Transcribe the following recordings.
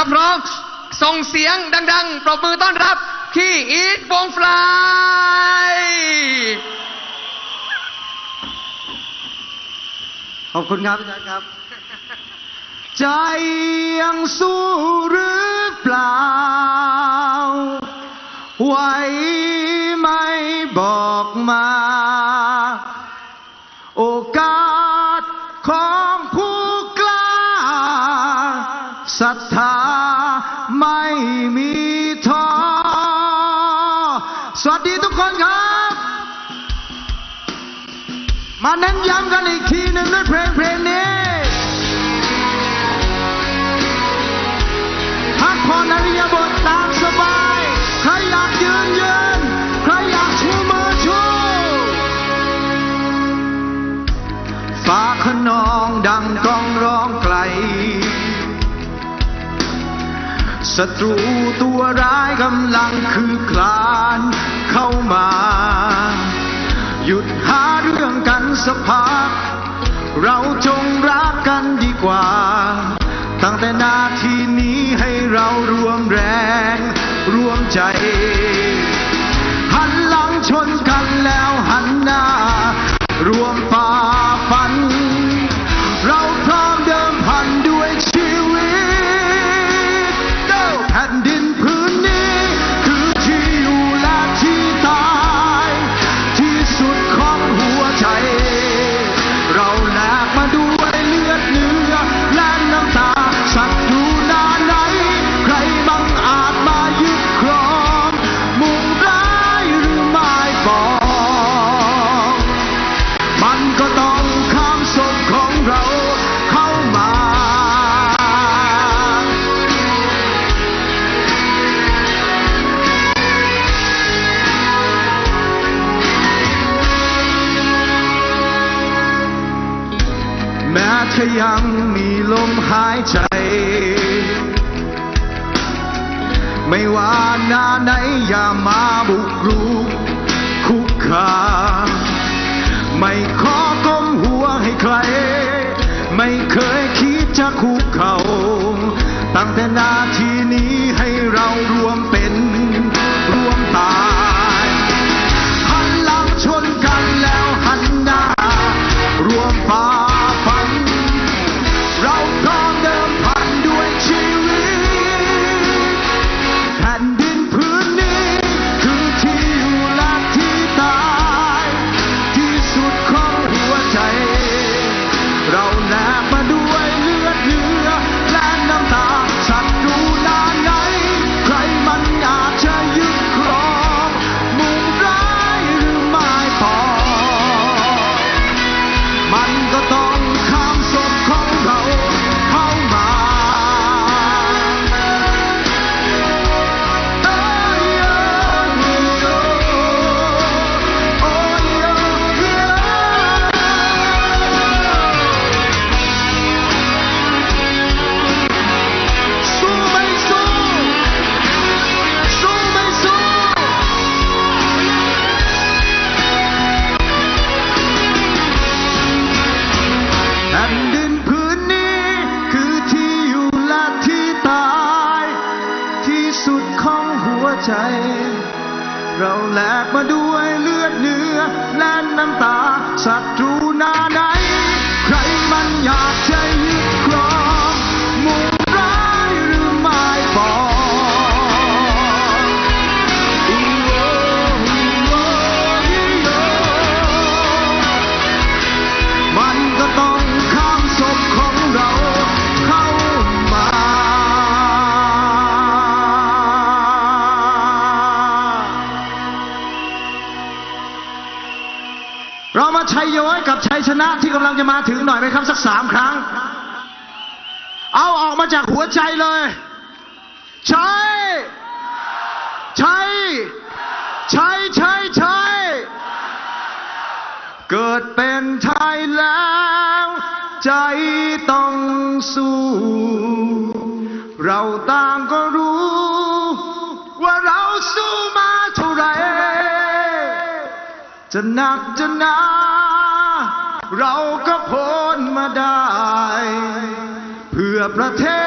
ถ้าพร้อมส่งเสียงดัง ๆ ปรบมือต้อนรับขี้อีทวงฟลายขอบคุณครับอาจารย์ครับ ใจยังสู้หรือเปล่า ไหวไหม่บอกมา มาเน้นย้ำกันอีกทีหนึ่งด้วยเพลงเพลงนี้พักผ่อนอริยบทตามสบาย ใครอยากยืนยืน ใครอยากชูมือชูฟ้าขนองดังกองร้องไกลศัตรูตัวร้ายกำลังคือคลานเข้ามา หยุดหาเรื่องกันสักพัก เราจงรักกันดีกว่า ตั้งแต่นาทีนี้ให้เรารวมแรงรวมใจ หันหลังชนกันแล้วหันหน้ารวม ยังมีลมหายใจ ไม่ว่าหน้าไหนอย่ามาบุกรุกคุกคามไม่ขอก้มหัวให้ใคร ไม่เคยคิดจะคุกเขา่าตั้งแต่ กับชัยชนะที่กำลังจะมาถึงหน่อยไหมครับ สักสามครั้ง เอาออกมาจากหัวใจเลยชัยชัยชัยชัยชัยเกิดเป็นไทยแล้ว ใจต้องสู้ เราต่างก็รู้ ว่าเราสู้มาเท่าไหรจะหนักจะหนา พ้น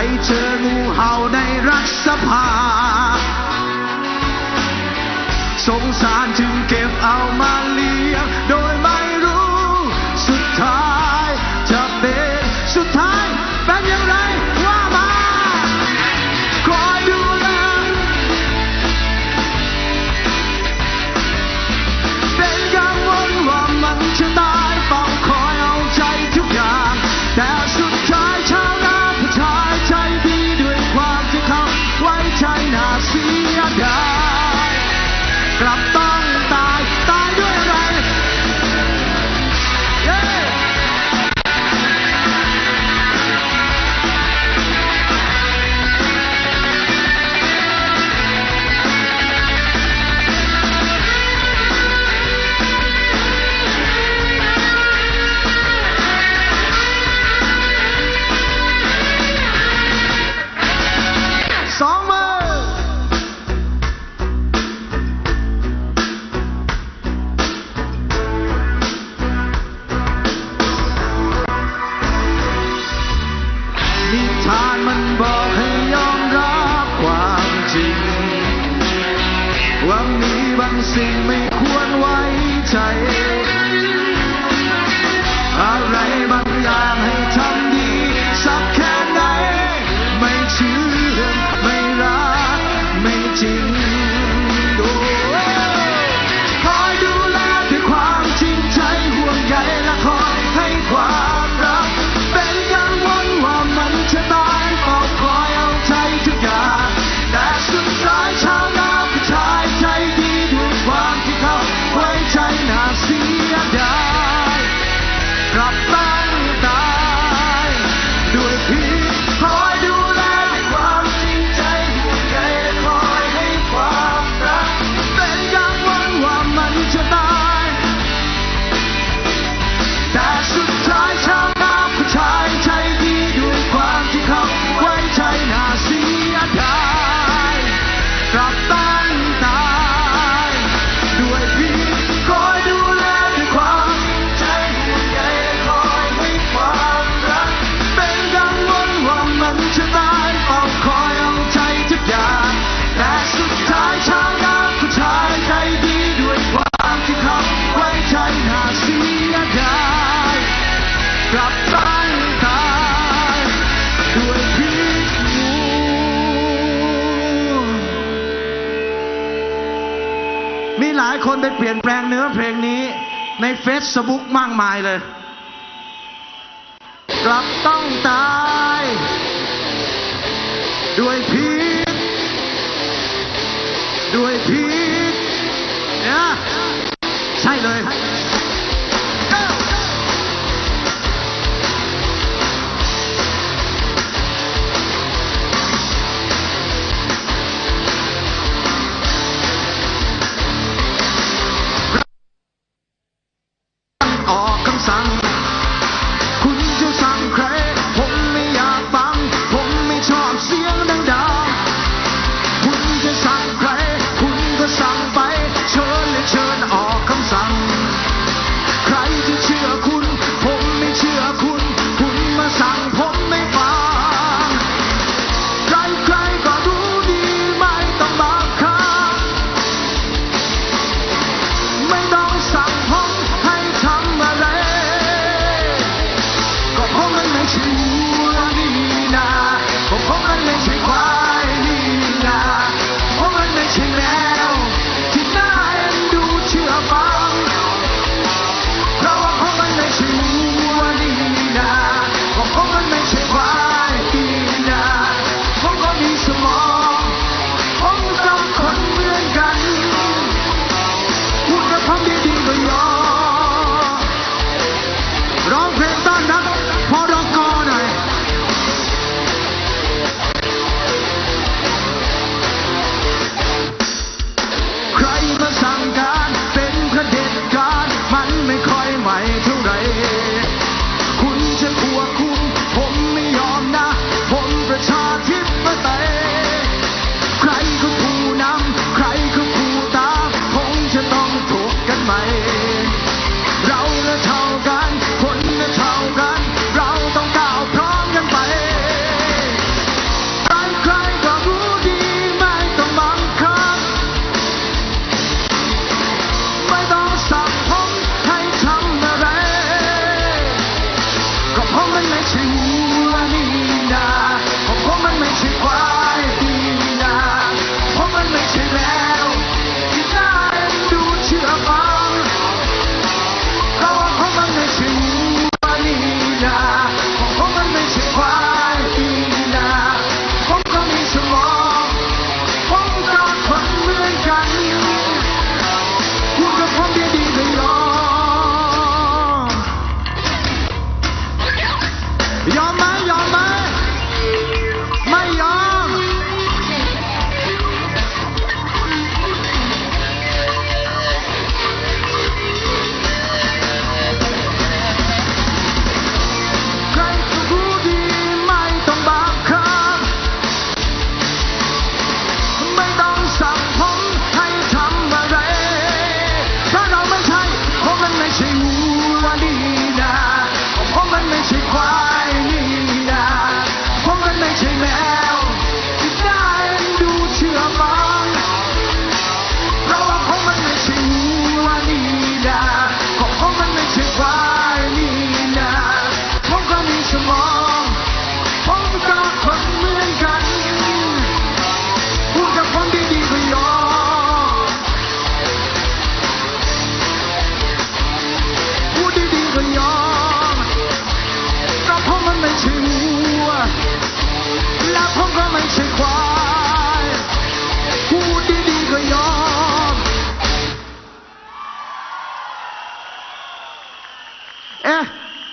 ไปเจองูเห่าในรัฐสภา สงสารจึงเก็บเอามาเลี้ย คนไปเปลี่ยนแปลงเนื้อเพลงนี้ในเฟซบุ๊กมากมายเลย กลับต้องตาย ด้วยพิดด้วยพิดเนี่ยใช่เลย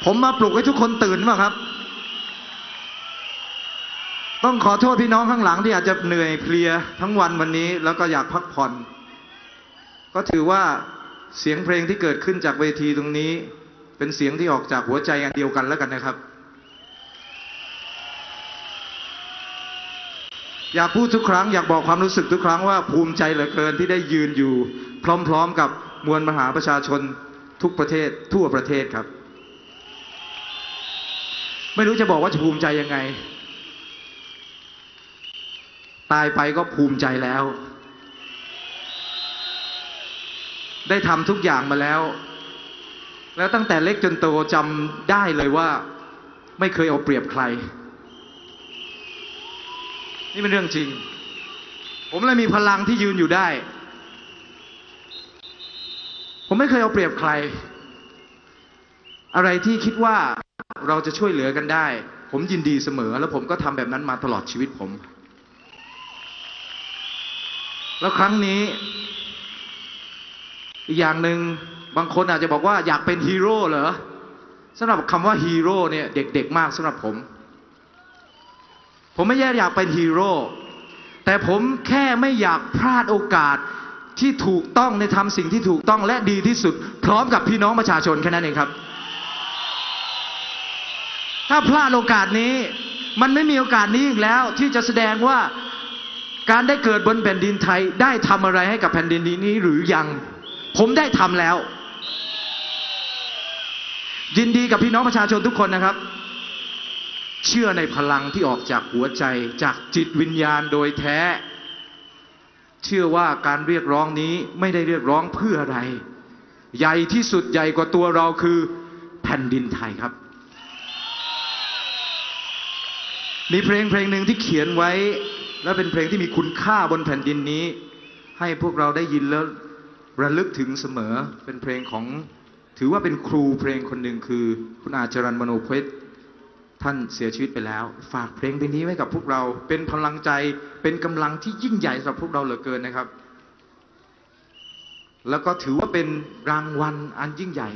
ผมมาปลุกให้ทุกคนตื่นมาครับ ต้องขอโทษพี่น้องข้างหลังที่อาจจะเหนื่อยเพลียทั้งวันวันนี้ แล้วก็อยากพักผ่อน ก็ถือว่าเสียงเพลงที่เกิดขึ้นจากเวทีตรงนี้ เป็นเสียงที่ออกจากหัวใจอันเดียวกันแล้วกันนะครับ อยากพูดทุกครั้งอยากบอกความรู้สึกทุกครั้งว่าภูมิใจเหลือเกินที่ได้ยืนอยู่ พร้อมๆกับมวลมหาประชาชนทุกประเทศทั่วประเทศครับ ไม่รู้จะบอกว่าจะภูมิใจยังไง ตายไปก็ภูมิใจแล้ว ได้ทำทุกอย่างมาแล้ว แล้วตั้งแต่เล็กจนโตจำได้เลยว่า ไม่เคยเอาเปรียบใคร นี่เป็นเรื่องจริง ผมเลยมีพลังที่ยืนอยู่ได้ ผมไม่เคยเอาเปรียบใคร อะไรที่คิดว่า เราจะช่วยเหลือกันได้ ผมยินดีเสมอ แล้วผมก็ทำแบบนั้นมาตลอดชีวิตผม แล้วครั้งนี้ อีกอย่างหนึ่งบางคนอาจจะบอกว่าอยากเป็นฮีโร่เหรอสำหรับคำว่าฮีโร่เนี่ยเด็กๆมากสำหรับผม ผมไม่ได้อยากเป็นฮีโร่แต่ผมแค่ไม่อยากพลาดโอกาสที่ถูกต้องในทำสิ่งที่ถูกต้องและดีที่สุด พร้อมกับพี่น้องประชาชนแค่นั้นเองครับ ถ้าพลาดโอกาสนี้ มันไม่มีโอกาสนี้อีกแล้ว ที่จะแสดงว่าการได้เกิดบนแผ่นดินไทยได้ทำอะไรให้กับแผ่นดินนี้หรือยัง ผมได้ทำแล้ว ยินดีกับพี่น้องประชาชนทุกคนนะครับ เชื่อในพลังที่ออกจากหัวใจจากจิตวิญญาณโดยแท้ เชื่อว่าการเรียกร้องนี้ไม่ได้เรียกร้องเพื่ออะไร ใหญ่ที่สุดใหญ่กว่าตัวเราคือแผ่นดินไทยครับ มีเพลงเพลงหนึ่งที่เขียนไว้ และเป็นเพลงที่มีคุณค่าบนแผ่นดินนี้ ให้พวกเราได้ยินแล้วระลึกถึงเสมอเป็นเพลงของ ถือว่าเป็นครูเพลงคนหนึ่งคือ คุณอาจารันมโนเพชรท่านเสียชีวิตไปแล้ว ฝากเพลงเพลงนี้ไว้กับพวกเราเป็นพลังใจเป็นกำลังที่ยิ่งใหญ่สำหรับพวกเราเหลือเกินนะครับ แล้วก็ถือว่าเป็นรางวัลอันยิ่งใหญ่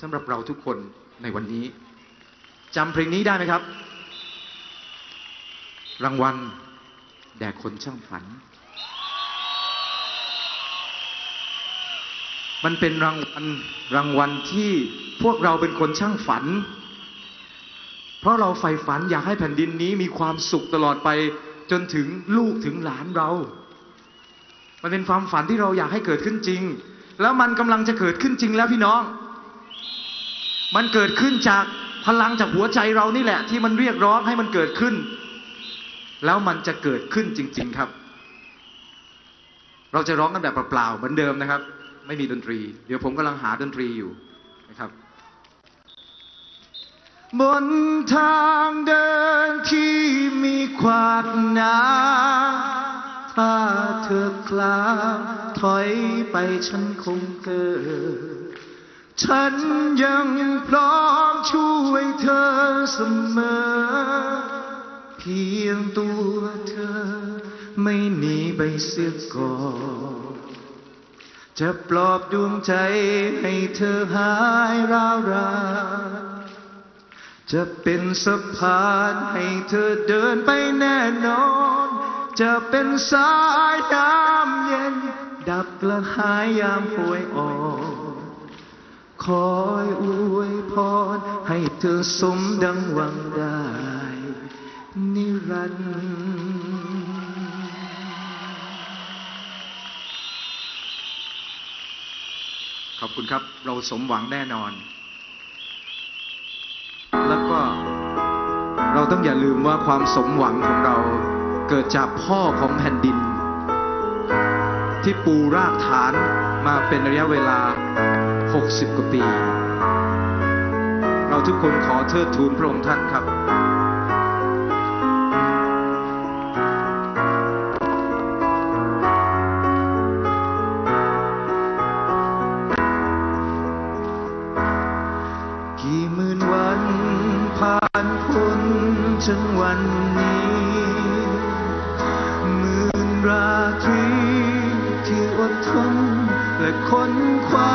สำหรับเราทุกคนในวันนี้จำเพลงนี้ได้ไหมครับ รางวัล แด่คนช่างฝัน มันเป็นรางวัลรางวัลที่พวกเราเป็นคนช่างฝัน เพราะเราใฝ่ฝันอยากให้แผ่นดินนี้มีความสุขตลอดไปจนถึงลูกถึงหลานเรา มันเป็นความฝันที่เราอยากให้เกิดขึ้นจริง แล้วมันกำลังจะเกิดขึ้นจริงแล้วพี่น้อง มันเกิดขึ้นจากพลังจากหัวใจเรานี่แหละ ที่มันเรียกร้องให้มันเกิดขึ้น แล้วมันจะเกิดขึ้นจริง ๆครับ เราจะร้องกันแบบเปล่าๆเหมือนเดิมนะครับ ไม่มีดนตรี เดี๋ยวผมกำลังหาดนตรีอยู่นะครับ บนทางเดินที่มีขวากหนาถ้าเธอคลางถอยไปฉันคงเกิดฉันยังพร้อมช่วยเธอเสมอ พียงตัวเธอ ไม่หนีไปเสียก่อนจะปลอบดวงใจให้เธอหายร้าวรานจะเป็นสะพานให้เธอเดินไปแน่นอน จะเป็นสายน้ำเย็น ดับกระหายยามป่วยอ่อนคอยอวยพรให้เธอสมดังหวังได้ นิรันดร์ขอบคุณครับ เราสมหวังแน่นอน แล้วก็เราต้องอย่าลืมว่าความสมหวังของเราเกิดจากพ่อของแผ่นดิน ที่ปูรากฐานมาเป็นระยะเวลา 60 กว่าปี เราทุกคนขอเทิดทูนพระองค์ท่านครับ จนวันนี้มื่นราตรีที่อดทนและค้นคว้า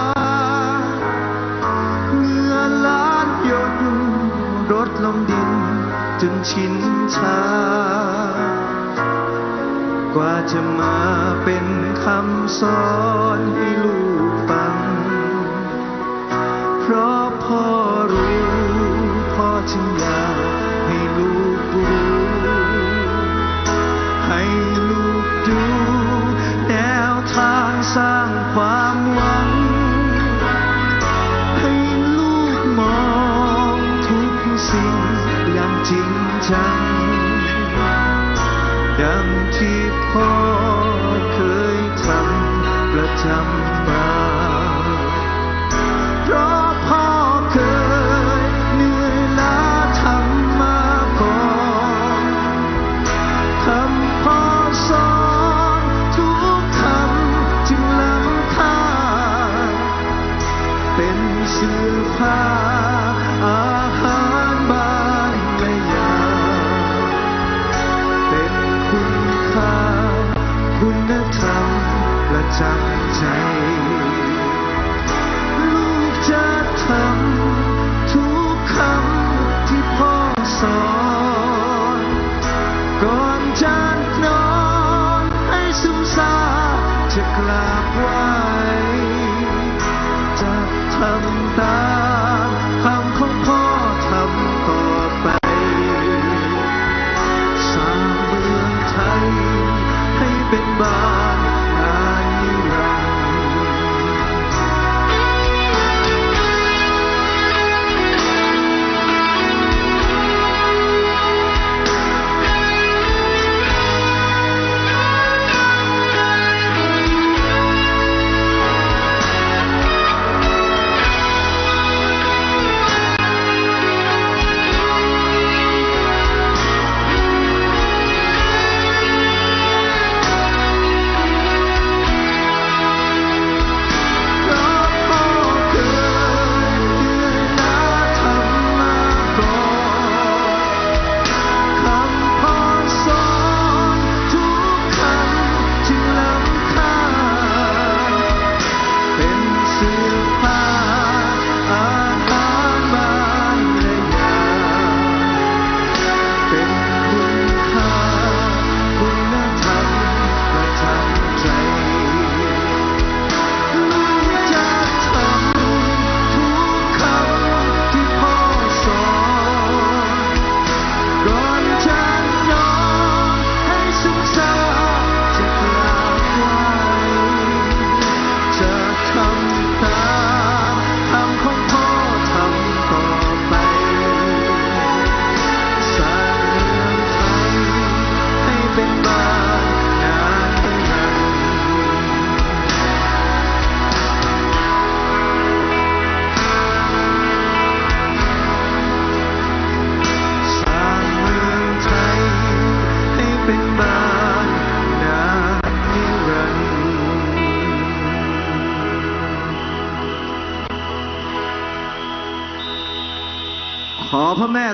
เมื่อล้านหยดรถลงดินจนชินชากว่าจะมาเป็นคำสอนให้ลูก จับใจ ลูกจะทำทุกคำที่พ่อสอนก่อนจะนอนให้ซึมซาจะกลับไว้จะทำตาม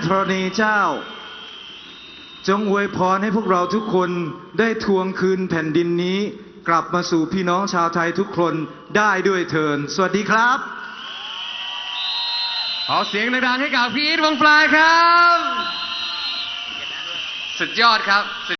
ธรณีเจ้า จงอวยพรให้พวกเราทุกคนได้ทวงคืนแผ่นดินนี้ กลับมาสู่พี่น้องชาวไทยทุกคนได้ด้วยเถิน สวัสดีครับ ขอเสียงดังๆให้กับพี่อีทวงปลายครับ สุดยอดครับสุ